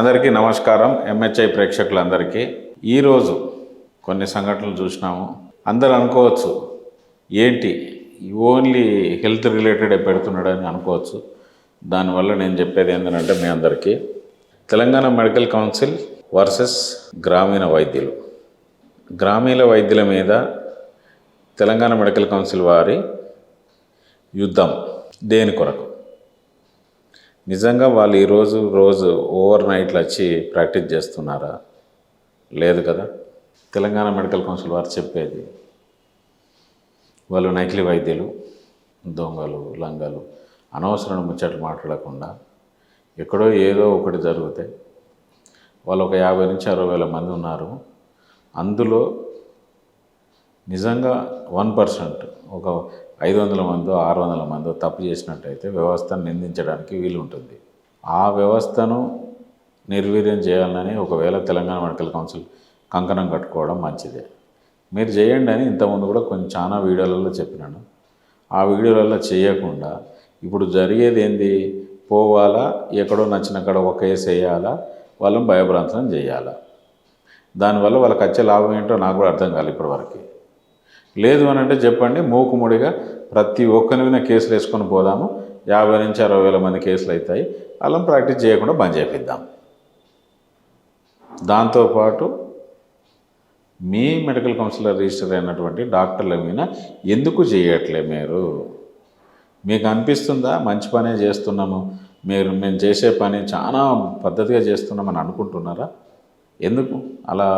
అందరికీ నమస్కారం ఎంహెచ్ఐ ప్రేక్షకులందరికీ. ఈరోజు కొన్ని సంఘటనలు చూసినాము. అందరు అనుకోవచ్చు ఏంటి ఓన్లీ హెల్త్ రిలేటెడ్ పెడుతున్నాడని అనుకోవచ్చు. దానివల్ల నేను చెప్పేది ఏంటంటే మీ అందరికీ తెలంగాణ మెడికల్ కౌన్సిల్ వర్సెస్ గ్రామీణ వైద్యులు. గ్రామీణ వైద్యుల మీద తెలంగాణ మెడికల్ కౌన్సిల్ వారి యుద్ధం దేని కొరకు? నిజంగా వాళ్ళు ఈరోజు రోజు ఓవర్ నైట్లు వచ్చి ప్రాక్టీస్ చేస్తున్నారా? లేదు కదా. తెలంగాణ మెడికల్ కౌన్సిల్ వారు చెప్పేది వాళ్ళు నకిలీ వైద్యులు దొంగలు లంగలు అనవసరమైన ముచ్చట్లు మాట్లాడకుండా ఎక్కడో ఏదో ఒకటి జరిగితే వాళ్ళు ఒక యాభై నుంచి అరవై వేల మంది ఉన్నారు. అందులో నిజంగా వన్ పర్సెంట్ ఒక ఐదు వందల మందో ఆరు వందల మందో తప్పు చేసినట్టయితే వ్యవస్థను నిందించడానికి వీలు ఉంటుంది ఆ వ్యవస్థను నిర్వీర్యం చేయాలని ఒకవేళ తెలంగాణ మెడికల్ కౌన్సిల్ కంకణం కట్టుకోవడం మంచిదే. మీరు చేయండి అని ఇంతకుముందు కూడా కొన్ని చాలా వీడియోలలో చెప్పినాను. ఆ వీడియోలలో చేయకుండా ఇప్పుడు జరిగేది ఏంది? పోవాలా? ఎక్కడో నచ్చిన కాడ ఒక కేసు వేయాలా? వాళ్ళని భయభ్రాంతం చేయాలా? దానివల్ల వాళ్ళకి వచ్చే లాభం ఏంటో నాకు కూడా అర్థం కాలేదు ఇప్పటివరకు. లేదు అని అంటే చెప్పండి. మూకుముడిగా ప్రతి ఒక్కరి మీద కేసులు వేసుకొని పోదాము. యాభై నుంచి అరవై వేల మంది కేసులు అవుతాయి. అలా ప్రాక్టీస్ చేయకుండా బంద్ చేపిద్దాం. దాంతోపాటు మీ మెడికల్ కౌన్సిలర్ రిజిస్టర్ అయినటువంటి డాక్టర్ల మీద ఎందుకు చేయట్లే మీరు? మీకు అనిపిస్తుందా? మంచి పనే చేస్తున్నాము. మీరు మేము చేసే పని చాలా పద్ధతిగా చేస్తున్నామని అనుకుంటున్నారా? ఎందుకు? అలా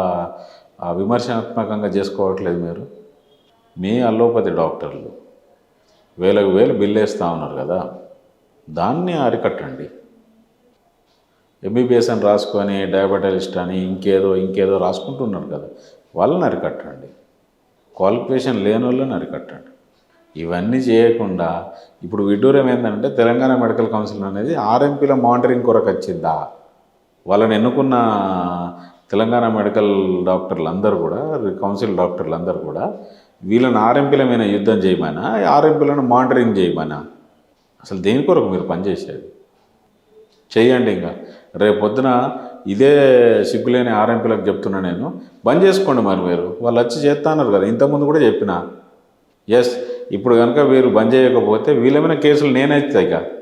విమర్శనాత్మకంగా చేసుకోవట్లేదు మీరు? మీ అల్లోపతి డాక్టర్లు వేలకు వేలు బిల్లు వేస్తూ ఉన్నారు కదా దాన్ని అరికట్టండి. ఎంబీబీఎస్ అని రాసుకొని డయాబెటాలిస్ట్ అని ఇంకేదో ఇంకేదో రాసుకుంటున్నారు కదా వాళ్ళని అరికట్టండి. క్వాలిఫికేషన్ లేని వాళ్ళని అరికట్టండి. ఇవన్నీ చేయకుండా ఇప్పుడు విడ్డూరం ఏంటంటే తెలంగాణ మెడికల్ కౌన్సిల్ అనేది ఆర్ఎంపీల మానిటరింగ్ కొరకు వచ్చిందా? వాళ్ళని ఎన్నుకున్న తెలంగాణ మెడికల్ డాక్టర్లు అందరూ కూడా కౌన్సిల్ డాక్టర్లు అందరూ కూడా వీళ్ళని ఆర్ఎంపీల మీద యుద్ధం చేయమనా? ఆర్ఎంపీలను మానిటరింగ్ చేయమనా? అసలు దేని కొరకు మీరు పనిచేసేది? చేయండి ఇంకా. రేపు పొద్దున ఇదే సిగ్గులేని ఆర్ఎంపీలకు చెప్తున్నా నేను. బంద్ చేసుకోండి మరి మీరు. వాళ్ళు వచ్చి చేస్తాన్నారు కదా. ఇంతకుముందు కూడా చెప్పిన. ఎస్ ఇప్పుడు కనుక వీరు బంద్ చేయకపోతే వీళ్ళేమైనా కేసులు నేనైతే ఇక.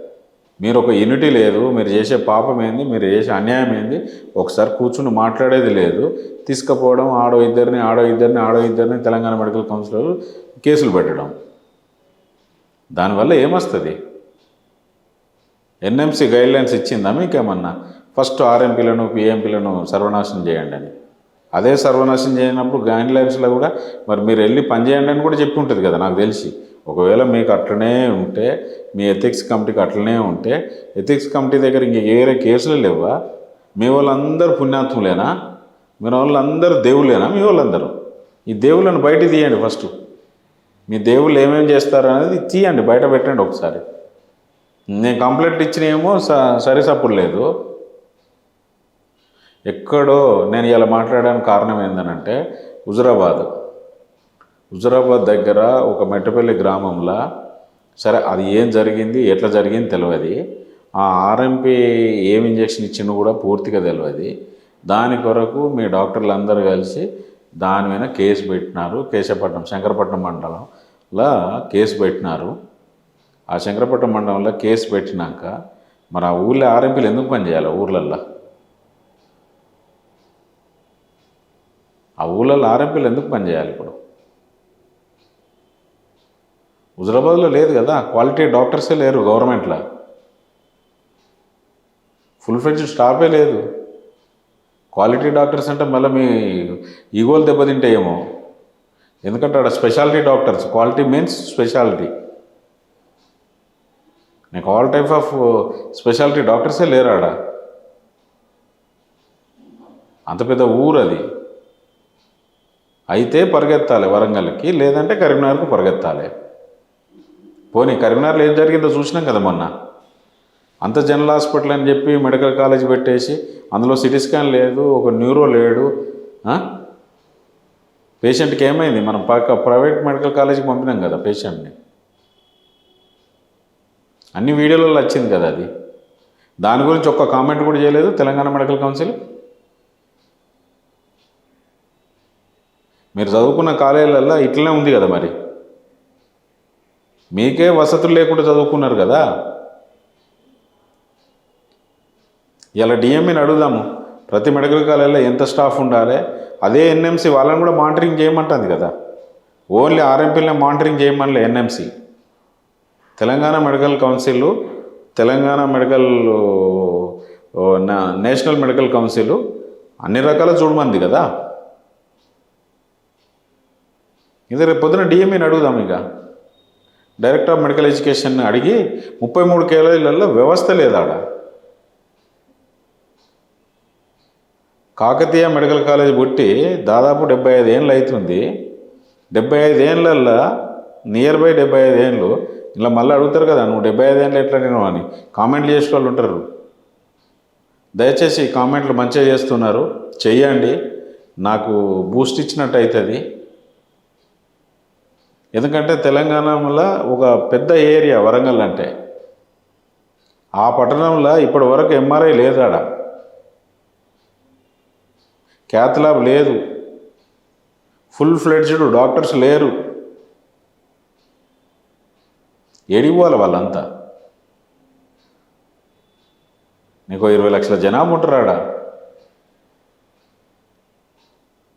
మీరు ఒక యూనిటీ లేదు మీరు చేసే పాపం ఏంది మీరు చేసే అన్యాయం ఏంది ఒకసారి కూర్చుని మాట్లాడేది లేదు. తీసుకుపోవడం ఆడో ఇద్దరిని ఆడో ఇద్దరిని ఆడో ఇద్దరిని తెలంగాణ మెడికల్ కౌన్సిలర్ కేసులు పెట్టడం. దానివల్ల ఏమొస్తుంది? ఎన్ఎంసీ గైడ్లైన్స్ ఇచ్చిందా మీకేమన్నా? ఫస్ట్ ఆర్ఎంపీలను పిఎంపీలను సర్వనాశనం చేయండి అని. అదే సర్వనాశనం చేయనప్పుడు గైడ్లైన్స్లో కూడా మరి మీరు వెళ్ళి పని చేయండి అని కూడా చెప్పి ఉంటుంది కదా నాకు తెలిసి. ఒకవేళ మీకు అట్లనే ఉంటే మీ ఎథిక్స్ కమిటీకి అట్లనే ఉంటే ఎథిక్స్ కమిటీ దగ్గర ఇంక వేరే కేసులు లేవా మీ వాళ్ళందరూ పుణ్యాత్ములేనా? మీ వాళ్ళందరూ దేవుళ్ళేనా? మీ వాళ్ళందరూ? ఈ దేవుళ్ళని బయట తీయండి ఫస్ట్. మీ దేవుళ్ళు ఏమేమి చేస్తారు అనేది తీయండి బయట పెట్టండి ఒకసారి. నేను కంప్లైంట్ ఇచ్చినేమో స సరిసప్పుడు లేదు. ఎక్కడో నేను ఇలా మాట్లాడడానికి కారణం ఏంటనంటే హుజురాబాద్. హుజరాబాద్ దగ్గర ఒక మెట్టపల్లి గ్రామంలో సరే అది ఏం జరిగింది ఎట్లా జరిగింది తెలియదు ఆ ఆర్ఎంపీ ఏం ఇంజక్షన్ ఇచ్చిందో కూడా పూర్తిగా తెలియదు దాని కొరకు మీ డాక్టర్లు అందరూ కలిసి దాని మీద కేసు పెట్టినారు. కేశపట్నం శంకరపట్నం మండలంలో కేసు పెట్టినారు. ఆ శంకరపట్నం మండలంలో కేసు పెట్టినాక మరి ఆ ఊళ్ళో ఆర్ఎంపీలు ఎందుకు పనిచేయాలి ఊర్లల్లో? ఆ ఊళ్ళల్లో ఆర్ఎంపీలు ఎందుకు పనిచేయాలి ఇప్పుడు? హుజరాబాద్లో లేదు కదా క్వాలిటీ డాక్టర్సే లేరు గవర్నమెంట్లో. ఫుల్ ఫ్లెడ్జ్ స్టాఫే లేదు. క్వాలిటీ డాక్టర్స్ అంటే మళ్ళీ మీ ఈగోలు దెబ్బతింటాయేమో. ఎందుకంటే అక్కడ speciality doctors quality means speciality. నీకు ఆల్ టైప్ ఆఫ్ స్పెషాలిటీ డాక్టర్సే లేరు ఆడ. అంత పెద్ద ఊరు అది. అయితే పరిగెత్తాలి వరంగల్కి లేదంటే కరీంనగర్కి పరిగెత్తాలి. పోనీ కరీంనగర్లో ఏం జరిగిందో చూసినాం కదా మొన్న. అంత జనరల్ హాస్పిటల్ అని చెప్పి మెడికల్ కాలేజ్ పెట్టేసి అందులో సిటీ స్కాన్ లేదు ఒక న్యూరో లేడు పేషెంట్కి ఏమైంది? మనం పక్క ప్రైవేట్ మెడికల్ కాలేజీకి పంపినాం కదా పేషెంట్ని. అన్ని వీడియోలలో వచ్చింది కదా అది. దాని గురించి ఒక్క కామెంట్ కూడా చేయలేదు తెలంగాణ మెడికల్ కౌన్సిల్. మీరు చదువుకున్న కాలేజీలల్లో ఇట్లనే ఉంది కదా మరి. మీకే వసతులు లేకుండా చదువుకున్నారు కదా? ఇలా డిఎంఈని అడుగుదాము. ప్రతి మెడికల్ కాలేజీలో ఎంత స్టాఫ్ ఉండాలి? అదే ఎన్ఎంసి వాళ్ళని కూడా మానిటరింగ్ చేయమంటుంది కదా. ఓన్లీ ఆర్ఎంపీలనే monitoring చేయమనిలే NMC Telangana medical council Telangana medical నా- నేషనల్ మెడికల్ కౌన్సిల్ అన్ని రకాల చూడమంది కదా. ఇది రేపు పొద్దున డిఎంఈని అడుగుదాం ఇక. డైరెక్టర్ ఆఫ్ మెడికల్ ఎడ్యుకేషన్ అడిగి ముప్పై మూడు కేజీలలో వ్యవస్థ లేదాడ? కాకతీయ మెడికల్ కాలేజ్ పుట్టి దాదాపు డెబ్బై ఐదు ఏళ్ళు అవుతుంది డెబ్బై ఐదు ఏళ్ళల్లో నియర్ బై డెబ్బై ఐదు ఏళ్ళు ఇలా మళ్ళీ అడుగుతారు కదా నువ్వు డెబ్బై ఐదు ఏళ్ళు ఎట్లా నేను అని. కామెంట్లు చేసే వాళ్ళు ఉంటారు. దయచేసి కామెంట్లు మంచిగా చేస్తున్నారు. చెయ్యండి. నాకు బూస్ట్ ఇచ్చినట్టు అవుతుంది. ఎందుకంటే తెలంగాణలో ఒక పెద్ద ఏరియా వరంగల్ అంటే. ఆ పట్టణంలో ఇప్పటి వరకు ఎంఆర్ఐ లేదాడ. క్యాత్ ల్యాబ్ లేదు. ఫుల్ ఫ్లెడ్జ్డ్ డాక్టర్స్ లేరు. ఏడిపోవాలి వాళ్ళంతా. నీకు ఇరవై లక్షల జనాభా ఉంటారాడా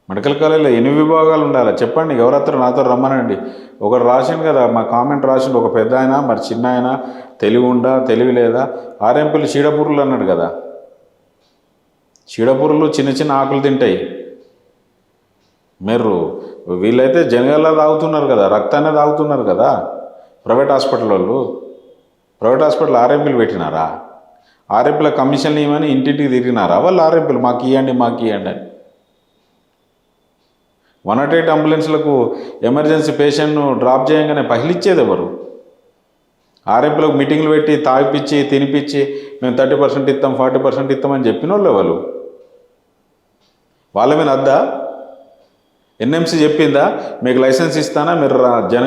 మెడికల్ కాలేజీలో ఎన్ని విభాగాలు ఉండాలి? చెప్పండి ఎవరత్తారు? నాతో రమ్మనండి. ఒకడు రాసిండు కదా మా కామెంట్ రాసిండు ఒక పెద్ద ఆయన మరి చిన్న ఆయన తెలివి ఉందా తెలివి లేదా ఆర్ఎంపీలు చీడపురులు అన్నాడు కదా. చీడపురులు చిన్న చిన్న ఆకులు తింటాయి. మీరు వీళ్ళైతే జనగల్లా తాగుతున్నారు కదా రక్తాన్ని తాగుతున్నారు కదా. ప్రైవేట్ హాస్పిటల్ వాళ్ళు ప్రైవేట్ హాస్పిటల్ ఆర్ఎంపీలు పెట్టినారా? ఆర్ఎంపీల కమిషన్లు ఇవ్వని ఇంటింటికి తిరిగినారా? వాళ్ళు ఆర్ఎంపీలు మాకు ఇవ్వండి మాకు ఇవ్వండి అని. వన్ అట్ ఎయిట్ అంబులెన్స్లకు ఎమర్జెన్సీ పేషెంట్ను డ్రాప్ చేయగానే పహిలిచ్చేది ఎవరు? ఆర్ఎంపీలకు మీటింగ్లు పెట్టి తాగిపిచ్చి తినిపించి మేము థర్టీ పర్సెంట్ ఇస్తాం ఫార్టీ పర్సెంట్ ఇస్తామని చెప్పిన వాళ్ళు ఎవరు? వాళ్ళ మీద అద్దా? ఎన్ఎంసీ చెప్పిందా? మీకు లైసెన్స్ ఇస్తానా? మీరు జన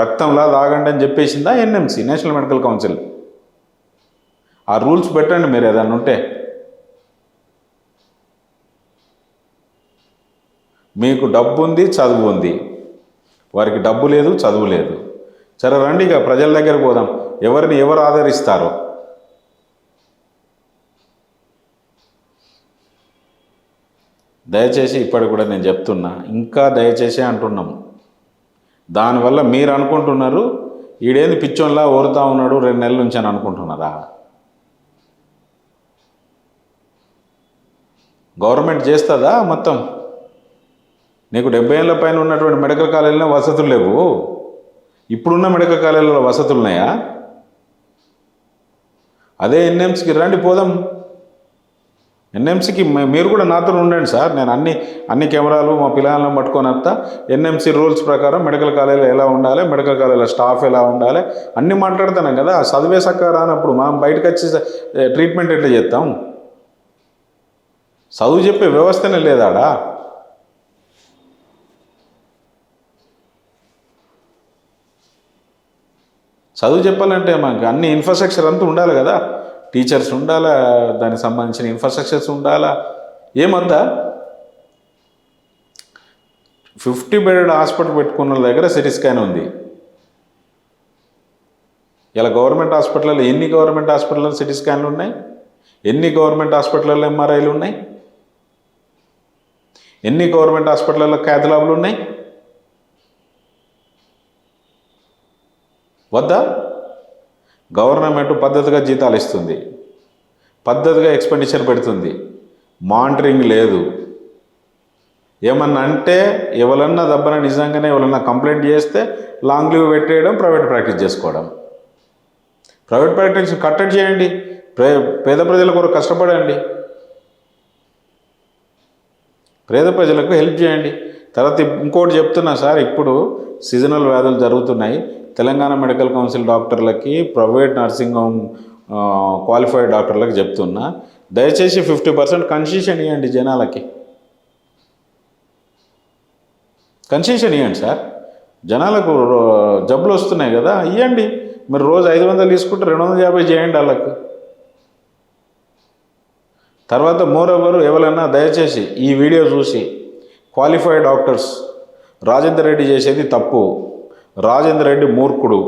రక్తంలా తాగండి అని చెప్పేసిందా ఎన్ఎంసీ నేషనల్ మెడికల్ కౌన్సిల్ ఆ రూల్స్ పెట్టండి మీరు ఏదన్నా ఉంటే. మీకు డబ్బు ఉంది చదువు ఉంది. వారికి డబ్బు లేదు చదువు లేదు. సరే రండి ఇక ప్రజల దగ్గరకు పోదాం. ఎవరిని ఎవరు ఆదరిస్తారో? దయచేసి ఇప్పటికి కూడా నేను చెప్తున్నా ఇంకా దయచేసి అంటున్నాము దానివల్ల మీరు అనుకుంటున్నారు ఈడేంది పిచ్చోన్లా ఓరుతా ఉన్నాడు రెండు నెలల నుంచి అని అనుకుంటున్నారా? గవర్నమెంట్ చేస్తుందా మొత్తం? నీకు డెబ్బై ఏళ్ళ పైన ఉన్నటువంటి మెడికల్ కాలేజీలో వసతులు లేవు. ఇప్పుడున్న మెడికల్ కాలేజీలో వసతులు ఉన్నాయా? అదే ఎన్ఎంసీకి రండి పోదాం. ఎన్ఎంసీకి మీరు కూడా నాతో ఉండండి సార్. నేను అన్ని అన్ని కెమెరాలు మా పిల్లలను పట్టుకొని వస్తా. ఎన్ఎంసీ రూల్స్ ప్రకారం మెడికల్ కాలేజీలో ఎలా ఉండాలి మెడికల్ కాలేజీలో స్టాఫ్ ఎలా ఉండాలి అన్నీ మాట్లాడుతున్నాం కదా. చదివే సక్క రానప్పుడు మనం బయటకు వచ్చి ట్రీట్మెంట్ ఎట్లా చేస్తాం? చదువు చెప్పే వ్యవస్థనే లేదాడా? చదువు చెప్పాలంటే మాకు అన్ని ఇన్ఫ్రాస్ట్రక్చర్ అంతా ఉండాలి కదా. టీచర్స్ ఉండాలా దానికి సంబంధించిన ఇన్ఫ్రాస్ట్రక్చర్స్ ఉండాలా ఏమద్దా ఫిఫ్టీ బెడెడ్ హాస్పిటల్ పెట్టుకున్న దగ్గర సిటీ స్కాన్ ఉంది. ఇలా గవర్నమెంట్ హాస్పిటల్లో ఎన్ని గవర్నమెంట్ హాస్పిటల్లో సిటీ స్కాన్లు ఉన్నాయి? ఎన్ని గవర్నమెంట్ హాస్పిటల్లో ఎంఆర్ఐలు ఉన్నాయి? ఎన్ని గవర్నమెంట్ హాస్పిటల్లో క్యాథలాబ్లు ఉన్నాయి? వద్దా? గవర్నమెంట్ పద్ధతిగా జీతాలు ఇస్తుంది. పద్ధతిగా ఎక్స్పెండిచర్ పెడుతుంది. మానిటరింగ్ లేదు. ఏమన్నా అంటే ఎవరన్నా దబ్బన నిజంగానే ఎవరన్నా కంప్లైంట్ చేస్తే లాంగ్ లీవ్ పెట్టేయడం ప్రైవేట్ ప్రాక్టీస్ చేసుకోవడం. ప్రైవేట్ ప్రాక్టీస్ కట్టడి చేయండి. పేద ప్రజల కొరకు కష్టపడండి. పేద ప్రజలకు హెల్ప్ చేయండి. తర్వాత ఇంకోటి చెప్తున్నా సార్ ఇప్పుడు సీజనల్ వ్యాధులు జరుగుతున్నాయి. తెలంగాణ మెడికల్ కౌన్సిల్ డాక్టర్లకి ప్రైవేట్ నర్సింగ్ హోమ్ క్వాలిఫైడ్ డాక్టర్లకు చెప్తున్నా దయచేసి ఫిఫ్టీ పర్సెంట్ కన్సెషన్ ఇవ్వండి జనాలకి. కన్సెషన్ ఇవ్వండి సార్. జనాలకు రో- జబ్బులు వస్తున్నాయి కదా ఇవ్వండి మీరు రోజు ఐదు వందలు తీసుకుంటే రెండు వందల యాభై చేయండి వాళ్ళకు. తర్వాత మోర్ ఎవరు ఎవరైనా దయచేసి ఈ వీడియో చూసి క్వాలిఫైడ్ డాక్టర్స్ రాజేందర్ రెడ్డి చేసేది తప్పు. రాజేందర్ రెడ్డి మూర్ఖుడు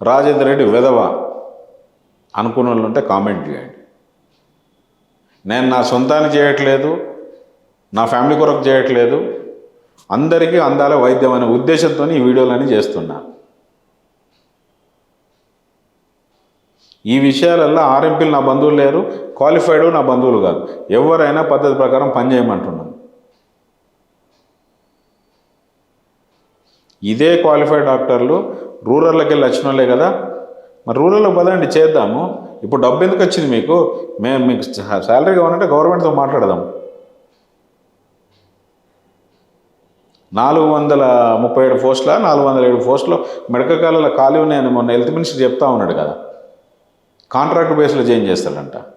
రాజేంద్ర రెడ్డి విధవ అనుకున్న వాళ్ళు ఉంటే కామెంట్ చేయండి. నేను నా సొంతాన్ని చేయట్లేదు నా ఫ్యామిలీ కొరకు చేయట్లేదు అందరికీ అందాల వైద్యం అనే ఉద్దేశంతో ఈ వీడియోలన్నీ చేస్తున్నా. ఈ విషయాలల్లో ఆర్ఎంపీలు నా బంధువులు లేరు క్వాలిఫైడ్ నా బంధువులు కాదు. ఎవరైనా పద్ధతి ప్రకారం పనిచేయమంటున్నాను ఇదే క్వాలిఫైడ్ డాక్టర్లు రూరల్కి వెళ్ళి వచ్చిన వాళ్ళే కదా. మరి రూరల్లో పదండి చేద్దాము. ఇప్పుడు డబ్బు ఎందుకు వచ్చింది మీకు? మేము మీకు శాలరీ కావాలంటే గవర్నమెంట్తో మాట్లాడదాం. నాలుగు వందల ముప్పై ఏడు పోస్టుల? నాలుగు వందల ఏడు పోస్టులు మెడికల్ కాలేజీలో ఖాళీ ఉన్నాయని మొన్న హెల్త్ మినిస్టర్ చెప్తా ఉన్నాడు కదా. కాంట్రాక్ట్ బేస్లో చేంజ్ చేస్తాడంట.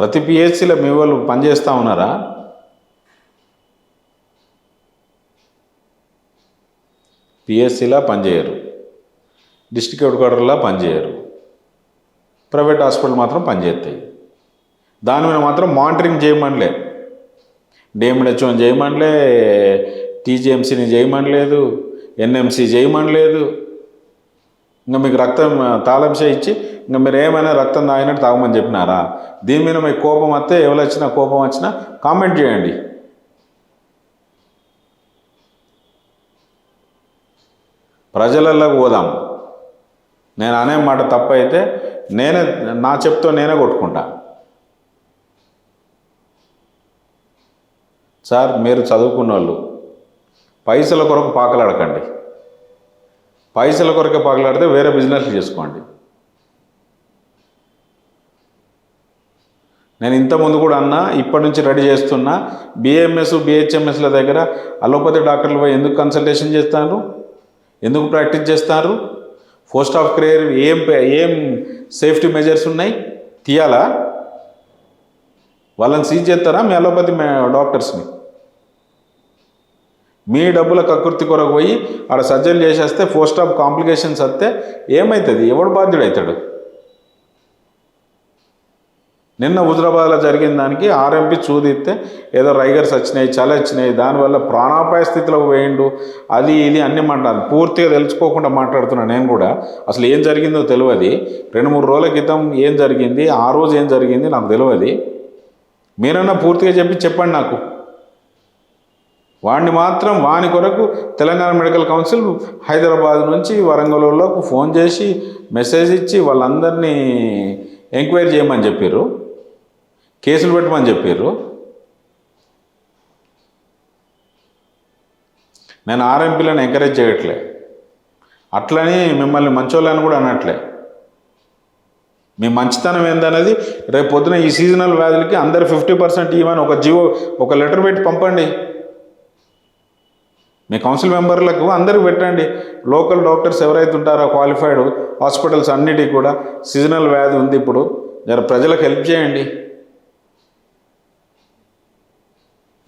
ప్రతి పిహెచ్సిలో మీ వాళ్ళు పనిచేస్తూ ఉన్నారా? పిఎస్సిలా పనిచేయరు. డిస్ట్రిక్ట్ హెడ్ క్వార్టర్లా పనిచేయరు. ప్రైవేట్ హాస్పిటల్ మాత్రం పనిచేస్తాయి. దాని మీద మాత్రం మానిటరింగ్ చేయమనలే డిఎంహెచ్ఓని చేయమనలే టీజీఎంసీని చేయమనలేదు ఎన్ఎంసీ చేయమనలేదు ఇంకా మీకు రక్తం తాళంశ ఇచ్చి ఇంకా మీరు ఏమైనా రక్తం తాగినట్టు తాగమని చెప్పినారా? దీని మీద మీకు కోపం వస్తే ఎవరు వచ్చినా కోపం వచ్చినా కామెంట్ చేయండి. ప్రజలలోకి పోదాం. నేను అనే మాట తప్పు అయితే నేనే నా చెప్తో నేనే కొట్టుకుంటా. సార్ మీరు చదువుకున్న వాళ్ళు పైసల కొరకు పాకలాడకండి. పైసల కొరకే పగలాడితే వేరే బిజినెస్లు చేసుకోండి. నేను ఇంతకుముందు కూడా అన్నా ఇప్పటి నుంచి రెడీ చేస్తున్నా బిఎంఎస్ బిహెచ్ఎంఎస్ల దగ్గర అలోపతి డాక్టర్లు పోయి ఎందుకు కన్సల్టేషన్ చేస్తారు? ఎందుకు ప్రాక్టీస్ చేస్తారు? పోస్ట్ ఆఫ్ కెరీర్ ఏం ఏం సేఫ్టీ మెజర్స్ ఉన్నాయి? తీయాలా? వాళ్ళని సీజ్ చేస్తారా మీ అలోపతి డాక్టర్స్ని మీ డబ్బుల కకృతి కొరకు పోయి ఆడ సర్జరీ చేసేస్తే పోస్ట్ ఆఫ్ కాంప్లికేషన్స్ వస్తే ఏమవుతుంది ఎవడు బాధ్యుడవుతాడు నిన్న హుజరాబాద్లో జరిగిన దానికి ఆర్ఎంపీ చూదిస్తే ఏదో రైగర్స్ వచ్చినాయి చలి వచ్చినాయి దానివల్ల ప్రాణాపాయ స్థితిలో పోయిండు అది ఇది అన్ని మాట్లాడు పూర్తిగా తెలుసుకోకుండా మాట్లాడుతున్నా నేను కూడా. అసలు ఏం జరిగిందో తెలియదు. రెండు మూడు రోజుల క్రితం ఏం జరిగింది? ఆ రోజు ఏం జరిగింది నాకు తెలియదు. మీరన్నా పూర్తిగా చెప్పి చెప్పండి నాకు. వాడిని మాత్రం వాని కొరకు తెలంగాణ మెడికల్ కౌన్సిల్ హైదరాబాద్ నుంచి వరంగల్లోకి ఫోన్ చేసి మెసేజ్ ఇచ్చి వాళ్ళందరినీ ఎంక్వైరీ చేయమని చెప్పారు. కేసులు పెట్టమని చెప్పారు. నేను ఆర్ఎంపీలను ఎంకరేజ్ చేయట్లే. అట్లని మిమ్మల్ని మంచోళ్ళని కూడా అనట్లే. మీ మంచితనం ఏందనేది రేపు పొద్దున ఈ సీజనల్ వ్యాధులకి అందరు ఫిఫ్టీ పర్సెంట్ ఇవ్వని ఒక జీవో ఒక లెటర్ పెట్టి పంపండి. మీ కౌన్సిల్ మెంబర్లకు అందరికి పెట్టండి. లోకల్ డాక్టర్స్ ఎవరైతే ఉంటారో క్వాలిఫైడ్ హాస్పిటల్స్ అన్నిటికీ కూడా సీజనల్ వ్యాధి ఉంది ఇప్పుడు. జర ప్రజలకు హెల్ప్ చేయండి.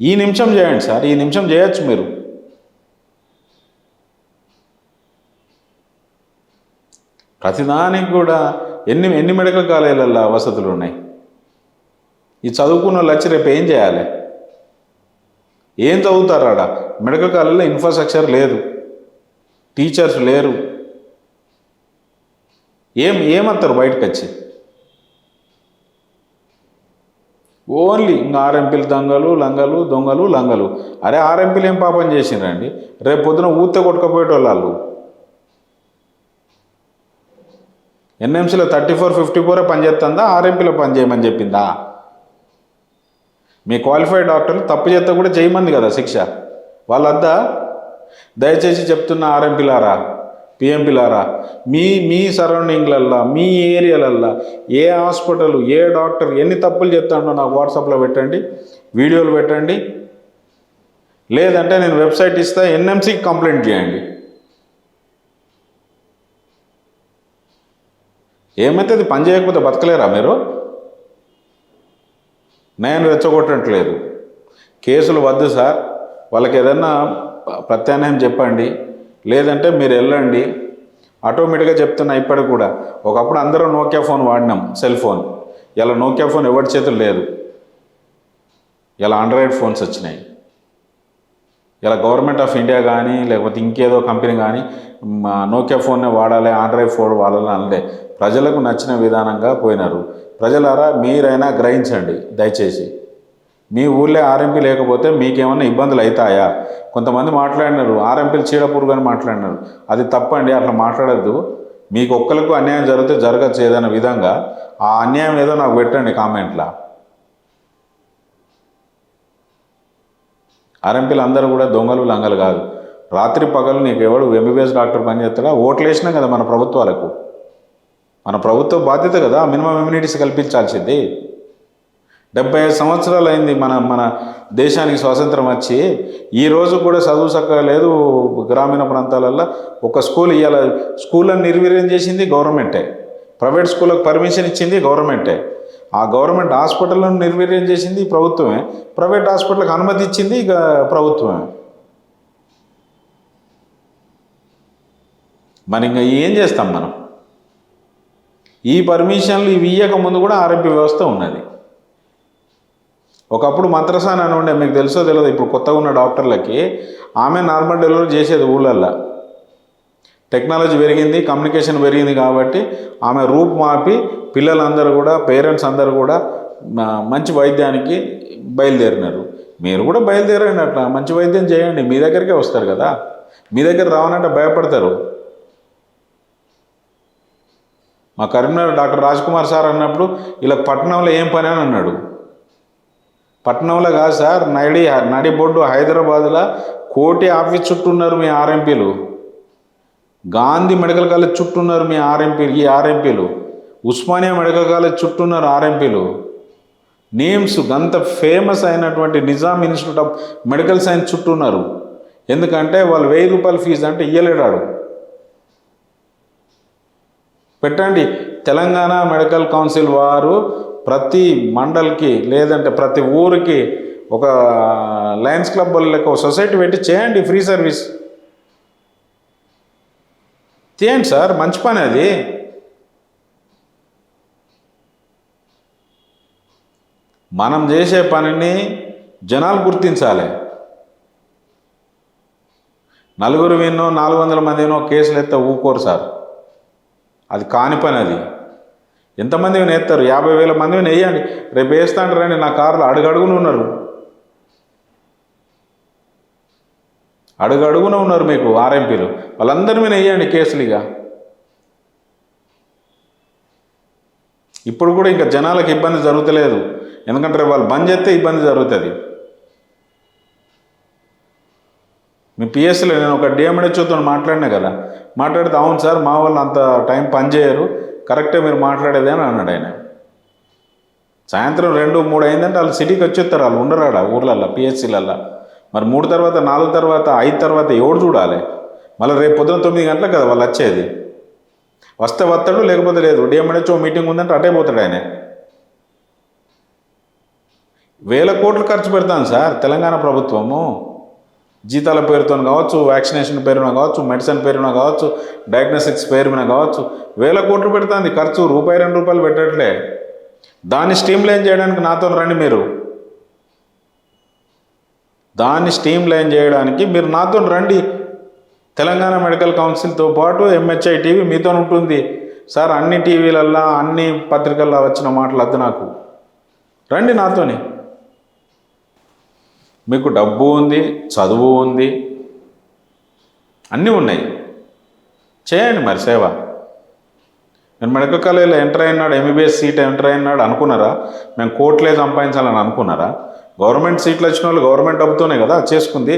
ఈ నిమిషం చేయండి సార్ ఈ నిమిషం చేయొచ్చు మీరు. ప్రతిదానికి కూడా ఎన్ని ఎన్ని మెడికల్ కాలేజీలలో వసతులు ఉన్నాయి? ఈ చదువుకున్న వాళ్ళు వచ్చి రేపు ఏం చేయాలి? ఏం చదువుతారు ఆడ? మెడికల్ కాలేజీలో ఇన్ఫ్రాస్ట్రక్చర్ లేదు. టీచర్స్ లేరు. ఏం ఏమంటారు బయటకు వచ్చి ఓన్లీ ఇంకా ఆర్ఎంపీలు దొంగలు లంగలు దొంగలు లంగలు. అరే ఆర్ఎంపీలు ఏం పాపం చేసిండ్రండి రేపు పొద్దున ఊతే కొట్టుకుపోయేటోళ్ళు వాళ్ళు. ఎన్ఎంసీలో థర్టీ ఫోర్ ఫిఫ్టీ ఫోరే పనిచేస్తుందా ఆర్ఎంపీలో పని చేయమని చెప్పిందా? మీ క్వాలిఫైడ్ డాక్టర్లు తప్పు చేస్తే కూడా చేయమంది కదా శిక్ష. వాళ్ళద్దా దయచేసి చెప్తున్న ఆర్ఎంపీలారా పిఎంపీలారా మీ మీ సరౌండింగ్లల్లో మీ ఏరియాలల్లో ఏ హాస్పిటల్ ఏ డాక్టర్ ఎన్ని తప్పులు చెప్తాడో నాకు వాట్సాప్లో పెట్టండి వీడియోలు పెట్టండి. లేదంటే నేను వెబ్సైట్ ఇస్తా ఎన్ఎంసీకి కంప్లైంట్ చేయండి. ఏమైతే అది పని చేయకపోతే బతకలేరా మీరు? నేను రెచ్చగొట్టట్లేదు. కేసులు వద్దు సార్. వాళ్ళకి ఏదన్నా ప్రత్యామ్నాయం చెప్పండి. లేదంటే మీరు వెళ్ళండి. ఆటోమేటిక్గా చెప్తున్నా ఇప్పటికి కూడా. ఒకప్పుడు అందరం నోకియా ఫోన్ వాడినాం సెల్ ఫోన్. ఇలా నోకియా ఫోన్ ఎవరి చేతులు లేదు. ఇలా ఆండ్రాయిడ్ ఫోన్స్ వచ్చినాయి. ఇలా గవర్నమెంట్ ఆఫ్ ఇండియా కానీ లేకపోతే ఇంకేదో కంపెనీ కానీ మా నోకియా ఫోన్నే వాడాలి ఆండ్రాయిడ్ ఫోన్ వాడాలి అనలే ప్రజలకు నచ్చిన విధానంగా పోయినారు. ప్రజలారా మీరైనా గ్రహించండి దయచేసి. మీ ఊళ్ళో ఆర్ఎంపీ లేకపోతే మీకేమన్నా ఇబ్బందులు అవుతాయా కొంతమంది మాట్లాడినారు ఆర్ఎంపీలు చీడపురుగు అని మాట్లాడినారు. అది తప్పండి అట్లా మాట్లాడద్దు. మీకు ఒక్కరికి అన్యాయం జరిగితే జరగచ్చు ఏదైనా విధంగా. ఆ అన్యాయం ఏదో నాకు పెట్టండి కామెంట్లో. ఆర్ఎంపీలు అందరూ కూడా దొంగలు లంగలు కాదు. రాత్రి పగలు నీకు ఎవడు ఎంబీబీఎస్ డాక్టర్ పనిచేస్తాడా ఓట్లు వేసినాం కదా మన ప్రభుత్వాలకు. మన ప్రభుత్వ బాధ్యత కదా మినిమం ఇమ్యూనిటీస్ కల్పించాల్సింది. డెబ్బై ఐదు సంవత్సరాలు అయింది మన మన దేశానికి స్వాతంత్రం వచ్చి ఈ రోజు కూడా చదువు చక్కగా లేదు గ్రామీణ ప్రాంతాలలో ఒక స్కూల్ ఇవాళ స్కూళ్ళని నిర్వీర్యం చేసింది గవర్నమెంటే. ప్రైవేట్ స్కూళ్ళకు పర్మిషన్ ఇచ్చింది గవర్నమెంటే. ఆ గవర్నమెంట్ హాస్పిటల్ను నిర్వీర్యం చేసింది ప్రభుత్వమే ప్రైవేట్ హాస్పిటల్కి అనుమతి ఇచ్చింది ప్రభుత్వమే. మరి ఇంకా ఏం చేస్తాం మనం? ఈ పర్మిషన్లు ఇవి ఇయ్యక ముందు కూడా ఆరోగ్య వ్యవస్థ ఉన్నది. ఒకప్పుడు మంత్రసాన అని ఉండే మీకు తెలుసో తెలియదు ఇప్పుడు కొత్తగా ఉన్న డాక్టర్లకి ఆమె నార్మల్ డెలివరీ చేసేది ఊళ్ళల్లో. టెక్నాలజీ పెరిగింది కమ్యూనికేషన్ పెరిగింది కాబట్టి ఆమె రూప్ మాపి పిల్లలందరూ కూడా పేరెంట్స్ అందరూ కూడా మంచి వైద్యానికి బయలుదేరినారు. మీరు కూడా బయలుదేరండి అట్లా. మంచి వైద్యం చేయండి. మీ దగ్గరికే వస్తారు కదా. మీ దగ్గర రావనంటే భయపడతారు. మా కరీంనగర్ డాక్టర్ రాజ్ కుమార్ సార్ అన్నప్పుడు ఇలా పట్టణంలో ఏం పని అని అన్నాడు. పట్టణంలో కాదు సార్ నడి నడి బొడ్డు హైదరాబాద్లో కోటి ఆఫీస్ చుట్టూ ఉన్నారు మీ ఆర్ఎంపీలు. గాంధీ మెడికల్ కాలేజ్ చుట్టూ ఉన్నారు మీ ఆర్ఎంపీలు ఈ ఆర్ఎంపీలు. ఉస్మానియా మెడికల్ కాలేజ్ చుట్టూ ఉన్నారు ఆర్ఎంపీలు. నేమ్స్ అంత ఫేమస్ అయినటువంటి Nizam institute of medical science చుట్టూ ఉన్నారు ఎందుకంటే వాళ్ళు వెయ్యి రూపాయల ఫీజు అంటే ఇయ్యలేడాడు. పెట్టండి. తెలంగాణ మెడికల్ కౌన్సిల్ వారు ప్రతి మండల్కి లేదంటే ప్రతి ఊరికి ఒక లయన్స్ క్లబ్ లెక్క ఒక సొసైటీ పెట్టి చేయండి ఫ్రీ సర్వీస్. చేయండి సార్ మంచి పని అది. మనం చేసే పనిని జనాలు గుర్తించాలి. నలుగురు విన్నో నాలుగు వందల మందినో కేసులు ఎత్తే ఊకోరు సార్. అది కాని పని అది. ఎంతమంది నేస్తారు? యాభై వేల మంది వేయండి రేపు వేస్తాను రండి నా కారులో అడుగడుగున ఉన్నారు. అడుగడుగున ఉన్నారు మీకు ఆర్ఎంపీలు. వాళ్ళందరి మీద వేయండి కేసులు ఇక. ఇప్పుడు కూడా ఇంకా జనాలకు ఇబ్బంది జరుగుతలేదు. ఎందుకంటే రేపు వాళ్ళు బంద్ చేస్తే ఇబ్బంది జరుగుతుంది. మీ పిఎస్సీలో నేను ఒక డిఎంహెచ్ఓతో మాట్లాడినా కదా. మాట్లాడితే అవును సార్ మా వాళ్ళు అంత టైం పనిచేయరు. కరెక్టే మీరు మాట్లాడేది అని అన్నాడు ఆయన. సాయంత్రం రెండు మూడు అయిందంటే వాళ్ళు సిటీకి వచ్చేస్తారు వాళ్ళు ఉండరాడ ఊర్లల్లో పిఎస్సీలల్లో మరి మూడు తర్వాత నాలుగు తర్వాత ఐదు తర్వాత ఎవడు చూడాలి? మళ్ళీ రేపు పొద్దున తొమ్మిది గంటలకు కదా వాళ్ళు వచ్చేది. వస్తే వస్తాడు లేకపోతే లేదు. డిఎంహెచ్ఓ మీటింగ్ ఉందంటే అటే పోతాడు ఆయన. వేల కోట్లు ఖర్చు పెడతాను సార్ తెలంగాణ ప్రభుత్వము. జీతాల పేరుతో కావచ్చు వ్యాక్సినేషన్ పేరున కావచ్చు మెడిసిన్ పేరున కావచ్చు డయాగ్నోస్టిక్స్ పేరు మీద కావచ్చు వేల కోట్లు పెడుతుంది ఖర్చు రూపాయి రెండు రూపాయలు పెట్టట్లే. దాన్ని స్టీమ్ లైన్ చేయడానికి నాతో రండి మీరు. దాన్ని స్టీమ్ లైన్ చేయడానికి మీరు నాతో రండి. తెలంగాణ మెడికల్ కౌన్సిల్తో పాటు ఎంహెచ్ఐ టీవీ మీతో ఉంటుంది. సార్ అన్ని టీవీలల్లో అన్ని పత్రికల్లో వచ్చిన మాటలు వద్దు నాకు. రండి నాతోని. మీకు డబ్బు ఉంది చదువు ఉంది అన్నీ ఉన్నాయి. చేయండి మరి సేవ. నేను మెడికల్ కాలేజీలో ఎంటర్ అయినాడు ఎంబీబీఎస్ సీట్ ఎంటర్ అయినాడు అనుకున్నారా? మేము కోట్లే సంపాదించాలని అనుకున్నారా? గవర్నమెంట్ సీట్లు వచ్చిన వాళ్ళు గవర్నమెంట్ డబ్బుతోనే కదా చేసుకుంది.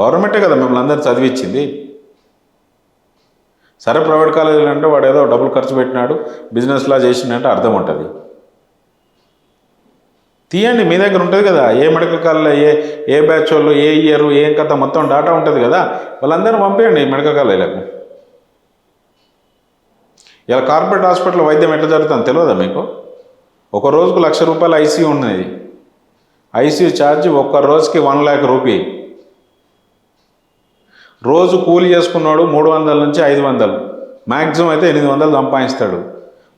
గవర్నమెంటే కదా మిమ్మల్ని అందరు చదివించింది సరే ప్రైవేట్ కాలేజీలు అంటే వాడు ఏదో డబ్బులు ఖర్చు పెట్టినాడు బిజినెస్లా చేసిందంటే అర్థం ఉంటుంది. తీయండి మీ దగ్గర ఉంటుంది కదా. ఏ మెడికల్ కాలేజ్ ఏ ఏ బ్యాచ్ వాళ్ళు ఏ ఇయర్ ఏం కథ మొత్తం డాటా ఉంటుంది కదా. వాళ్ళందరూ పంపేయండి మెడికల్ కాలేజీలకు. ఇలా కార్పొరేట్ హాస్పిటల్ వైద్యం ఎట్లా జరుగుతుందో తెలియదా మీకు? ఒక రోజుకు లక్ష రూపాయలు ఐసీయూ ఉన్నది. ఐసీయూ ఛార్జ్ ఒక్క రోజుకి వన్ ల్యాక్ రూపీ. రోజు కూలి చేసుకున్నాడు మూడు వందల నుంచి ఐదు వందలు. మ్యాక్సిమం అయితే ఎనిమిది వందలు సంపాదిస్తాడు.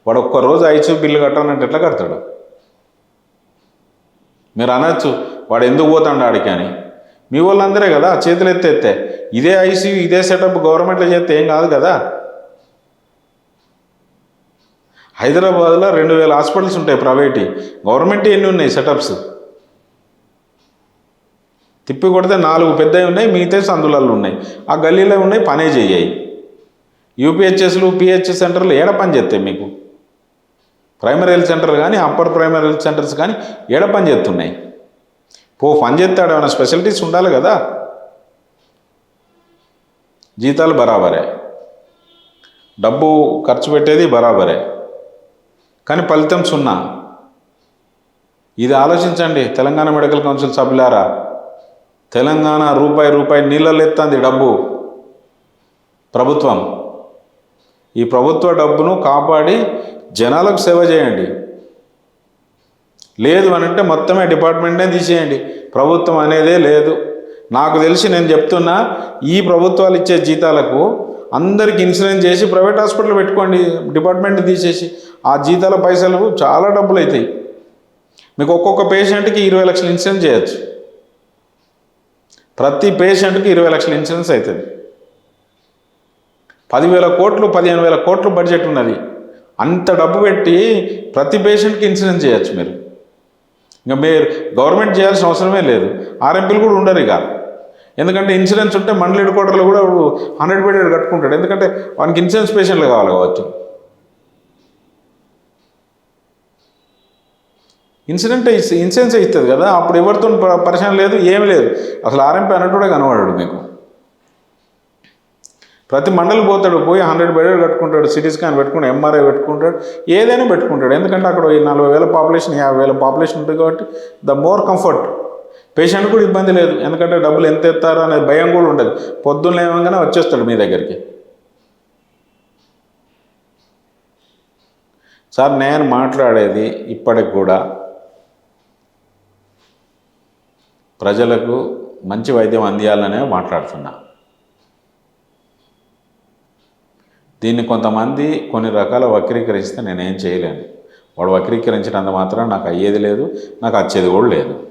వాడు ఒక్క రోజు ఐసీ బిల్లు కట్టాలంటే ఎట్లా కడతాడు? మీరు అనొచ్చు వాడు ఎందుకు పోతాడు ఆడికి అని. మీ వాళ్ళందరే కదా చేతులు ఎత్తేస్తే ఇదే ఐసీయూ ఇదే సెటప్ గవర్నమెంట్లో చేస్తే ఏం కాదు కదా. హైదరాబాద్లో రెండు వేల హాస్పిటల్స్ ఉంటాయి ప్రైవేట్. గవర్నమెంట్ ఎన్ని ఉన్నాయి సెటప్స్? తిప్పి కొడితే నాలుగు పెద్దవి ఉన్నాయి మిగతా సందులలో ఉన్నాయి. ఆ గల్లీలో ఉన్నాయి పనే చేయాయి యూపీహెచ్ఎస్లు పిహెచ్ఎస్ సెంటర్లు ఏడ పని చేస్తాయి మీకు? ప్రైమరీ హెల్త్ సెంటర్ కానీ అప్పర్ ప్రైమరీ హెల్త్ సెంటర్స్ కానీ ఏడ పని చేస్తున్నాయి? పో పని చేస్తాడు ఏమైనా స్పెషాలిటీస్ ఉండాలి కదా? జీతాలు బరాబరే. డబ్బు ఖర్చు పెట్టేది బరాబరే. కానీ ఫలితం సున్నా. ఇది ఆలోచించండి తెలంగాణ మెడికల్ కౌన్సిల్ సభ్యులారా. తెలంగాణ రూపాయి రూపాయి నీళ్ళలో ఎత్తుంది డబ్బు. ప్రభుత్వం. ఈ ప్రభుత్వ డబ్బును కాపాడి జనాలకు సేవ చేయండి. లేదు అని అంటే మొత్తమే డిపార్ట్మెంటే తీసేయండి. ప్రభుత్వం అనేదే లేదు. నాకు తెలిసి నేను చెప్తున్నా ఈ ప్రభుత్వాలు ఇచ్చే జీతాలకు అందరికి ఇన్సూరెన్స్ చేసి ప్రైవేట్ హాస్పిటల్ పెట్టుకోండి డిపార్ట్మెంట్ తీసేసి. ఆ జీతాల పైసలు చాలా డబ్బులు అవుతాయి మీకు ఒక్కొక్క పేషెంట్కి ఇరవై లక్షల ఇన్సూరెన్స్ చేయొచ్చు. ప్రతి పేషెంట్కి ఇరవై లక్షల ఇన్సూరెన్స్ అవుతుంది పదివేల కోట్లు పదిహేను వేల కోట్లు బడ్జెట్ ఉన్నది. అంత డబ్బు పెట్టి ప్రతి పేషెంట్కి ఇన్సూరెన్స్ చేయొచ్చు మీరు. ఇంకా మీరు గవర్నమెంట్ చేయాల్సిన అవసరమే లేదు. ఆర్ఎంపీలు కూడా ఉండరు ఇక. ఎందుకంటే ఇన్సూరెన్స్ ఉంటే మండలి హెడ్ క్వార్టర్లో కూడా హండ్రెడ్ బెడ్ కట్టుకుంటాడు. ఎందుకంటే వానికి ఇన్సూరెన్స్ పేషెంట్లు కావాలి కావచ్చు. ఇన్సిడెంట్ ఇన్సూరెన్స్ ఇస్తుంది కదా. అప్పుడు ఎవరితో ప- పరిచయం లేదు ఏమీ లేదు. అసలు ఆర్ఎంపీ అన్నట్టుగా కనబడాడు మీకు. ప్రతి మండలి పోతాడు పోయి హండ్రెడ్ బెడ్ కట్టుకుంటాడు సిటీ స్కాన్ పెట్టుకుంటాడు ఎంఆర్ఐ పెట్టుకుంటాడు ఏదైనా పెట్టుకుంటాడు. ఎందుకంటే అక్కడ ఈ నలభై వేల పాపులేషన్ యాభై వేల పాపులేషన్ ఉంటుంది కాబట్టి ద మోర్ కంఫర్ట్ పేషెంట్ కూడా ఇబ్బంది లేదు. ఎందుకంటే డబ్బులు ఎంత ఎత్తారో అనే భయం కూడా ఉండదు. పొద్దున్న ఏమంగానే వచ్చేస్తాడు మీ దగ్గరికి. సార్ నేను మాట్లాడేది ఇప్పటికి కూడా ప్రజలకు మంచి వైద్యం అందియాలనే మాట్లాడుతున్నా. దీన్ని కొంతమంది కొన్ని రకాల వక్రీకరిస్తే నేనేం చేయలేను. వాడు వక్రీకరించినంత మాత్రం నాకు అయ్యేది లేదు నాకు వచ్చేది కూడా లేదు.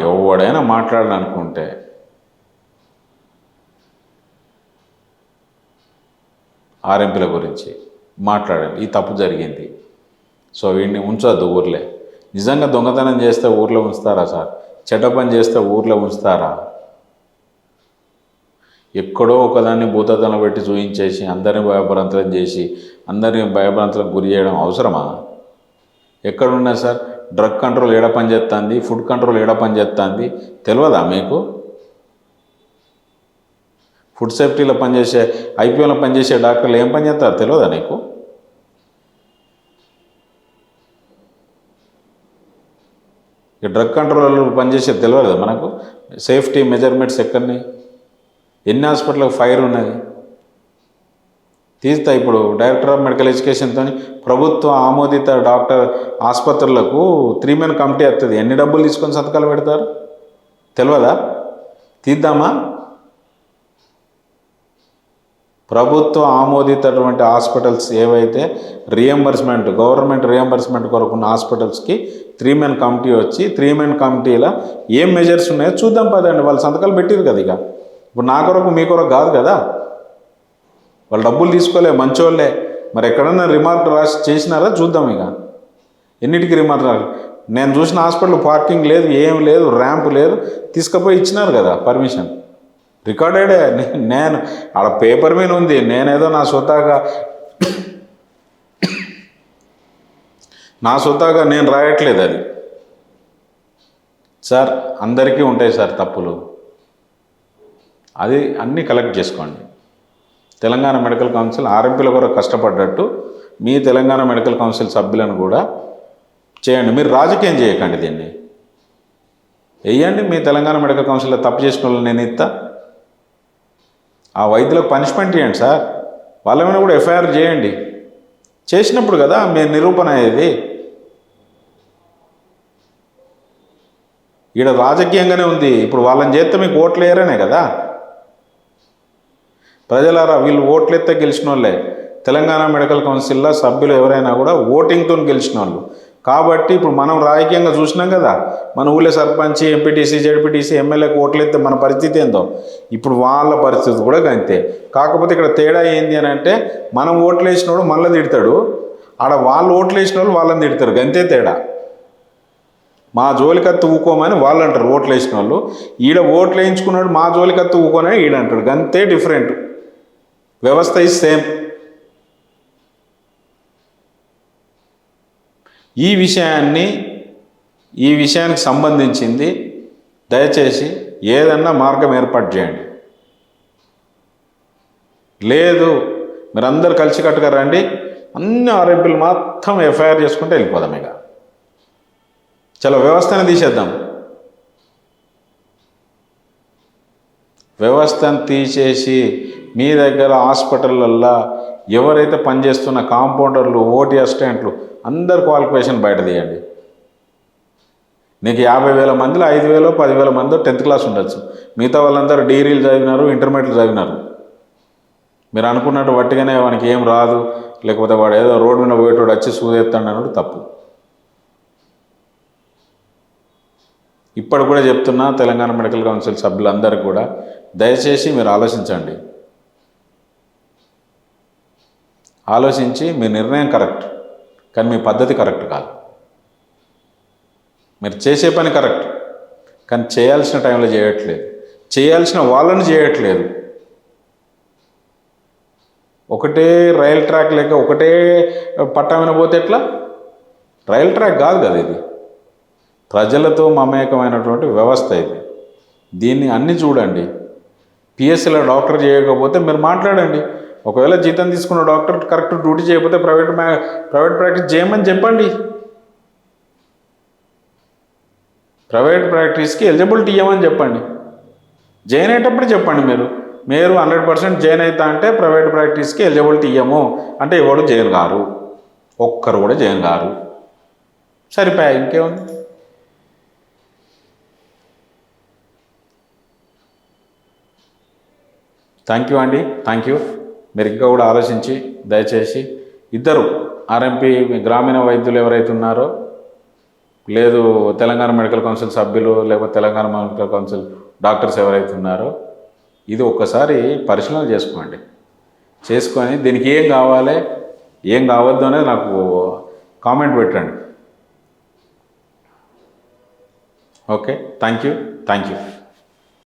ఎవడైనా మాట్లాడాలనుకుంటే. ఆర్ఎంపీల గురించి మాట్లాడండి. ఈ తప్పు జరిగింది. సో వీడిని ఉంచొద్దు ఊర్లే. నిజంగా దొంగతనం చేస్తే ఊర్లో ఉంచుతారా సార్? చెడ్డ పని చేస్తే ఊర్లో ఉంచుతారా? ఎక్కడో ఒకదాన్ని భూతద్దన పెట్టి చూయించేసి అందరిని భయభ్రాంతులను చేసి అందరిని భయభ్రాంతలకు గురి చేయడం అవసరమా? ఎక్కడున్నా సార్ డ్రగ్ కంట్రోల్ ఏడ పనిచేస్తుంది ఫుడ్ కంట్రోల్ ఏడ పనిచేస్తుంది తెలియదా మీకు? ఫుడ్ సేఫ్టీలో పనిచేసే ఐపీఎల్లో పనిచేసే డాక్టర్లు ఏం పనిచేస్తారు తెలియదా నీకు? ఈ డ్రగ్ కంట్రోల్ పనిచేసేది తెలియదు మనకు? సేఫ్టీ మెజర్మెంట్స్ ఎక్కడిని? ఎన్ని హాస్పిటల్కి ఫైర్ ఉన్నది? తీస్తా ఇప్పుడు డైరెక్టర్ ఆఫ్ మెడికల్ ఎడ్యుకేషన్తో ప్రభుత్వ ఆమోదిత డాక్టర్ ఆసుపత్రులకు త్రీ మెన్ కమిటీ వస్తుంది ఎన్ని డబ్బులు తీసుకొని సంతకాలు పెడతారు? తెలియదా తీద్దామా? ప్రభుత్వ ఆమోదితటువంటి హాస్పిటల్స్ ఏవైతే రియంబర్స్మెంట్ గవర్నమెంట్ రియంబర్స్మెంట్ కొరకు ఉన్న హాస్పిటల్స్కి త్రీ మెన్ కమిటీ వచ్చి త్రీ మెన్ కమిటీలో ఏం మెజర్స్ ఉన్నాయో చూద్దాం పదండి. వాళ్ళు సంతకాలు పెట్టిరు కదా ఇక. ఇప్పుడు నా కొరకు మీ కొరకు కాదు కదా? వాళ్ళు డబ్బులు తీసుకోలే మంచోళ్ళే. మరి ఎక్కడన్నా రిమార్క్ రాసి చేసినారా? చూద్దాం ఇక. ఎన్నిటికి రిమార్క్ రాసి? నేను చూసిన హాస్పిటల్ పార్కింగ్ లేదు ఏం లేదు ర్యాంప్ లేదు. తీసుకుపోయి ఇచ్చినారు కదా పర్మిషన్. రికార్డెడే. నేను ఆడ పేపర్ మీద ఉంది. నేనేదో నా సొంతగా నా సొంతగా నేను రాయట్లేదు అది. సార్ అందరికీ ఉంటాయి సార్ తప్పులు. అది అన్నీ కలెక్ట్ చేసుకోండి. తెలంగాణ మెడికల్ కౌన్సిల్ ఆర్ఎంపీల కొరకు కష్టపడ్డట్టు మీ తెలంగాణ మెడికల్ కౌన్సిల్ సభ్యులను కూడా చేయండి. మీరు రాజకీయం చేయకండి దీన్ని. వేయండి మీ తెలంగాణ మెడికల్ కౌన్సిల్లో తప్పు చేసిన వాళ్ళని నేను ఇస్తా. ఆ వైద్యులకు పనిష్మెంట్ ఇవ్వండి సార్. వాళ్ళ మీద కూడా ఎఫ్ఐఆర్ చేయండి. చేసినప్పుడు కదా మీ నిరూపణ అయ్యేది. ఈడ రాజకీయంగానే ఉంది. ఇప్పుడు వాళ్ళని చేస్తే మీకు ఓట్లు వేయరనే కదా. ప్రజలారా వీళ్ళు ఓట్లెత్తే గెలిచిన వాళ్ళే తెలంగాణ మెడికల్ కౌన్సిల్లో సభ్యులు ఎవరైనా కూడా ఓటింగ్తో గెలిచిన వాళ్ళు కాబట్టి ఇప్పుడు మనం రాజకీయంగా చూసినాం కదా మన ఊళ్ళో సర్పంచ్ ఎంపీటీసీ జడ్పీటీసీ ఎమ్మెల్యేకి ఓట్లు ఎత్తే మన పరిస్థితి ఏందో? ఇప్పుడు వాళ్ళ పరిస్థితి కూడా అంతే. కాకపోతే ఇక్కడ తేడా ఏంది అని అంటే మనం ఓట్లు వేసినోడు మళ్ళీ తిడతాడు. ఆడ వాళ్ళు ఓట్లు వేసిన వాళ్ళు వాళ్ళని తిడతారు. గంతే తేడా. మా జోలికత్తు ఊకోమని వాళ్ళు అంటారు ఓట్లు వేసిన వాళ్ళు ఈడ ఓట్లు వేయించుకున్నాడు మా జోలికత్తు ఊకోనని ఈడంటాడు. గంతే డిఫరెంట్. వ్యవస్థ ఇస్ సేమ్ ఈ విషయాన్ని ఈ విషయానికి సంబంధించింది దయచేసి ఏదన్నా మార్గం ఏర్పాటు చేయండి. లేదు మీరందరూ కలిసికట్టుగా రండి అన్ని ఆరోగ్యులు మొత్తం ఎఫ్ఐఆర్ చేసుకుంటే వెళ్ళిపోదాం ఇక. చలో వ్యవస్థను తీసేద్దాం. వ్యవస్థను తీసేసి మీ దగ్గర హాస్పిటల్లల్లో ఎవరైతే పనిచేస్తున్న కాంపౌండర్లు ఓటీ అసిస్టెంట్లు అందరు క్వాలిఫికేషన్ బయట తీయండి. నీకు యాభై వేల మందిలో ఐదు వేలు పదివేల మంది టెన్త్ క్లాస్ ఉండొచ్చు. మిగతా వాళ్ళందరూ డిగ్రీలు చదివినారు ఇంటర్మీడియట్లు చదివినారు. మీరు అనుకున్నట్టు వట్టిగానే వానికి ఏం రాదు. లేకపోతే వాడు ఏదో రోడ్డు మీద పోయేటోడు వచ్చి సూదేస్తాడు అన్నాడు తప్పు. ఇప్పుడు కూడా చెప్తున్నా తెలంగాణ మెడికల్ కౌన్సిల్ సభ్యులందరికీ కూడా దయచేసి మీరు ఆలోచించండి. ఆలోచించి మీ నిర్ణయం కరెక్ట్ కానీ మీ పద్ధతి కరెక్ట్ కాదు. మీరు చేసే పని కరెక్ట్ కానీ చేయాల్సిన టైంలో చేయట్లేదు. చేయాల్సిన వాళ్ళని చేయట్లేదు. ఒకటే రైల్ ట్రాక్ లేక ఒకటే పట్టా పోతే ఎట్లా? రైల్ ట్రాక్ కాదు కదా ఇది. ప్రజలతో మమేకమైనటువంటి వ్యవస్థ ఇది. దీన్ని అన్ని చూడండి. పిఎస్సీలో డాక్టర్ చేయకపోతే మీరు మాట్లాడండి. ఒకవేళ జీతం తీసుకున్న డాక్టర్ కరెక్ట్ డ్యూటీ చేయకపోతే ప్రైవేట్ మ్యా ప్రైవేట్ ప్రాక్టీస్ చేయమని చెప్పండి. ప్రైవేట్ ప్రాక్టీస్కి ఎలిజిబిలిటీ ఇవ్వమని చెప్పండి. జాయిన్ అయ్యేటప్పుడు చెప్పండి మీరు. మీరు హండ్రెడ్ పర్సెంట్ జాయిన్ అవుతా అంటే ప్రైవేట్ ప్రాక్టీస్కి ఎలిజిబిలిటీ ఇవ్వము అంటే ఎవడు జాయిన్ కారు? ఒక్కరు కూడా జాయిన్ కారు. సరిపోయా ఇంకేముంది? థ్యాంక్ యూ అండి. Thank you. మీరు ఇంకా కూడా ఆలోచించి దయచేసి ఇద్దరు ఆర్ఎంపీ గ్రామీణ వైద్యులు ఎవరైతే ఉన్నారో లేదు తెలంగాణ మెడికల్ కౌన్సిల్ సభ్యులు లేకపోతే తెలంగాణ మెడికల్ కౌన్సిల్ డాక్టర్స్ ఎవరైతే ఉన్నారో ఇది ఒక్కసారి పరిశీలన చేసుకోండి. చేసుకొని దీనికి ఏం కావాలి ఏం కావద్దు అనేది నాకు కామెంట్ పెట్టండి. Okay thank you thank you.